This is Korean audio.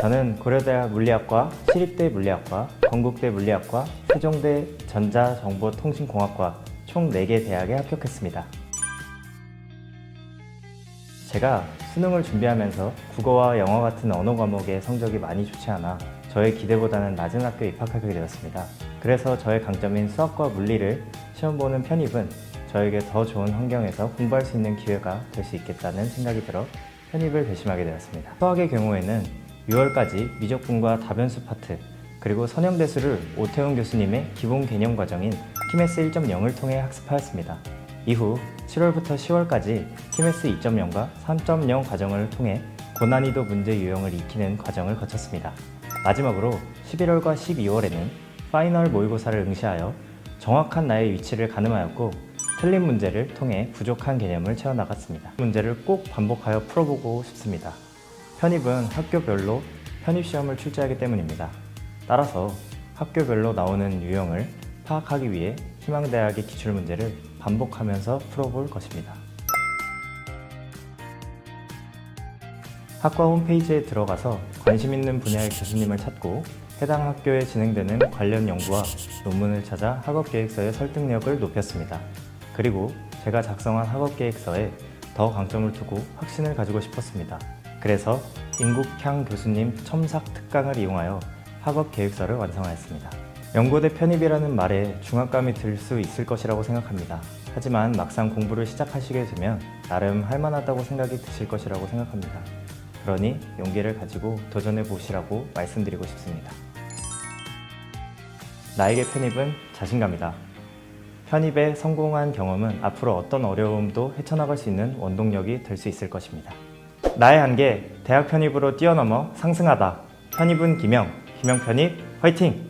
저는 고려대학 물리학과, 시립대 물리학과, 건국대 물리학과, 세종대 전자정보통신공학과 총 4개 대학에 합격했습니다. 제가 수능을 준비하면서 국어와 영어 같은 언어 과목의 성적이 많이 좋지 않아 저의 기대보다는 낮은 학교에 입학하게 되었습니다. 그래서 저의 강점인 수학과 물리를 시험 보는 편입은 저에게 더 좋은 환경에서 공부할 수 있는 기회가 될 수 있겠다는 생각이 들어 편입을 결심하게 되었습니다. 수학의 경우에는 6월까지 미적분과 다변수 파트, 그리고 선형대수를 오태훈 교수님의 기본 개념 과정인 키메스 1.0을 통해 학습하였습니다. 이후 7월부터 10월까지 키메스 2.0과 3.0 과정을 통해 고난이도 문제 유형을 익히는 과정을 거쳤습니다. 마지막으로 11월과 12월에는 파이널 모의고사를 응시하여 정확한 나의 위치를 가늠하였고 틀린 문제를 통해 부족한 개념을 채워나갔습니다. 문제를 꼭 반복하여 풀어보고 싶습니다. 편입은 학교별로 편입시험을 출제하기 때문입니다. 따라서 학교별로 나오는 유형을 파악하기 위해 희망대학의 기출문제를 반복하면서 풀어볼 것입니다. 학과 홈페이지에 들어가서 관심 있는 분야의 교수님을 찾고 해당 학교에 진행되는 관련 연구와 논문을 찾아 학업계획서의 설득력을 높였습니다. 그리고 제가 작성한 학업계획서에 더 강점을 두고 확신을 가지고 싶었습니다. 그래서 임국향 교수님 첨삭 특강을 이용하여 학업 계획서를 완성하였습니다. 연고대 편입이라는 말에 중압감이 들 수 있을 것이라고 생각합니다. 하지만 막상 공부를 시작하시게 되면 나름 할만하다고 생각이 드실 것이라고 생각합니다. 그러니 용기를 가지고 도전해 보시라고 말씀드리고 싶습니다. 나에게 편입은 자신감이다. 편입에 성공한 경험은 앞으로 어떤 어려움도 헤쳐나갈 수 있는 원동력이 될 수 있을 것입니다. 나의 한계, 대학 편입으로 뛰어넘어 상승하다. 편입은 기명, 기명 편입, 화이팅!